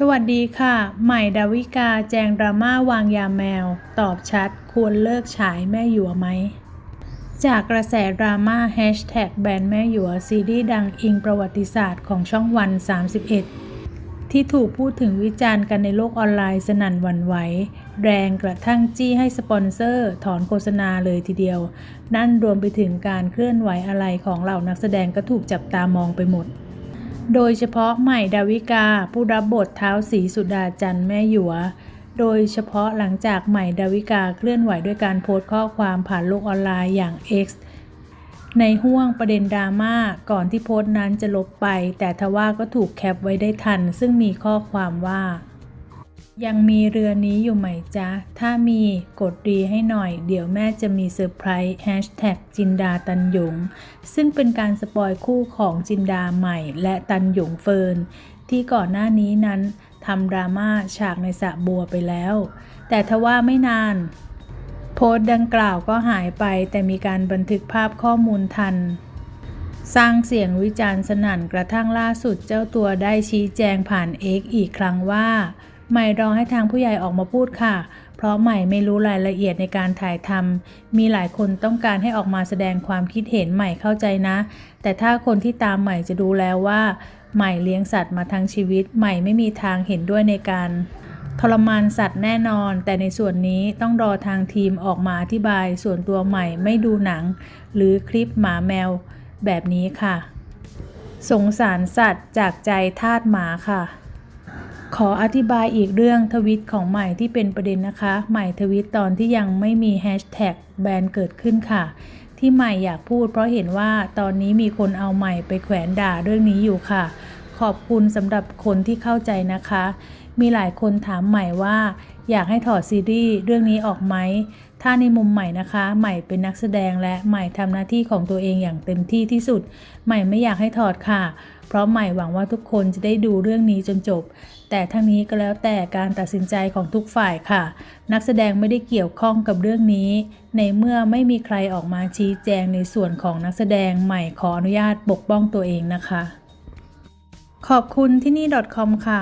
สวัสดีค่ะ ใหม่ดาวิกาแจงดราม่าวางยาแมว ตอบชัด ควรเลิกฉายแม่หยัวไหม จากกระแสดราม่าแฮชแท็กแบนแม่หยัวซีรีส์ดังอิงประวัติศาสตร์ของช่องวัน 31 ที่ถูกพูดถึงวิจารณ์กันในโลกออนไลน์สนั่นหวั่นไหว แรงกระทั่งจี้ให้สปอนเซอร์ ถอนโฆษณาเลยทีเดียว นั่นรวมไปถึงการเคลื่อนไหวอะไรของเหล่านักแสดงก็ถูกจับตามองไปหมด โดยเฉพาะใหม่ดาวิกาผู้รับบทเท้าสีสุดาจันแม่หยัว โดยเฉพาะหลังจากใหม่ดาวิกาเคลื่อนไหวด้วยการโพสต์ข้อความผ่านโลกออนไลน์อย่าง X ในห่วงประเด็นดราม่าก่อนที่โพสต์นั้นจะลบไป แต่ทว่าก็ถูกแคปไว้ได้ทัน ซึ่งมีข้อความว่า ยังมีเรือนี้อยู่ไหมจ๊ะ ถ้ามีกดรีให้หน่อย เดี๋ยวแม่จะมีเซอร์ไพรส์แฮชแท็กจินดาตันหยง ซึ่งเป็นการสปอยคู่ของจินดาใหม่และตันหยงเฟิร์น ที่ก่อนหน้านี้นั้นทำดราม่าฉากในสระบัวไปแล้ว แต่ทว่าไม่นาน โพสต์ดังกล่าวก็หายไปแต่มีการบันทึกภาพข้อมูลทันสร้างเสียงวิจารณ์สนั่นกระทั่งล่าสุดเจ้าตัวได้ชี้แจงผ่านเอกอีกครั้งว่า ใหม่รอให้ทางผู้ใหญ่ออกมาพูดค่ะ เพราะใหม่ไม่รู้รายละเอียดในการถ่ายทำมีหลายคนต้องการให้ออกมาแสดงความคิดเห็นใหม่เข้าใจนะ แต่ถ้าคนที่ตามใหม่จะดูแล้วว่า ใหม่เลี้ยงสัตว์มาทั้งชีวิต ใหม่ไม่มีทางเห็นด้วยในการทรมานสัตว์แน่นอน แต่ในส่วนนี้ต้องรอทางทีมออกมาอธิบาย ส่วนตัวใหม่ไม่ดูหนัง หรือคลิปหมาแมวแบบนี้ค่ะ สงสารสัตว์จากใจทาสหมาค่ะ ขออธิบายอีกเรื่องทวิตของใหม่ที่เป็นประเด็นนะคะ ใหม่ทวิตตอนที่ยังไม่มีแฮชแท็กแบนเกิดขึ้นค่ะ ที่ใหม่อยากพูดเพราะเห็นว่าตอนนี้มีคนเอาใหม่ไปแขวนด่าเรื่องนี้อยู่ค่ะ ขอบคุณสำหรับคนที่เข้าใจนะคะ มีหลายคนถามใหม่ว่า อยากให้ถอดซีรีส์เรื่องนี้ออกไหม ถ้าในมุมใหม่นะคะ ใหม่เป็นนักแสดงและใหม่ทำหน้าที่ของตัวเองอย่างเต็มที่ที่สุด ใหม่ไม่อยากให้ถอดค่ะ เพราะใหม่หวังว่าทุกคนจะได้ดูเรื่องนี้จนจบ แต่ทั้งนี้ก็แล้วแต่การตัดสินใจของทุกฝ่ายค่ะ นักแสดงไม่ได้เกี่ยวข้องกับเรื่องนี้ ในเมื่อไม่มีใครออกมาชี้แจงในส่วนของนักแสดงใหม่ขออนุญาตปกป้องตัวเองนะคะ ขอบคุณที่นี่ .com ค่ะ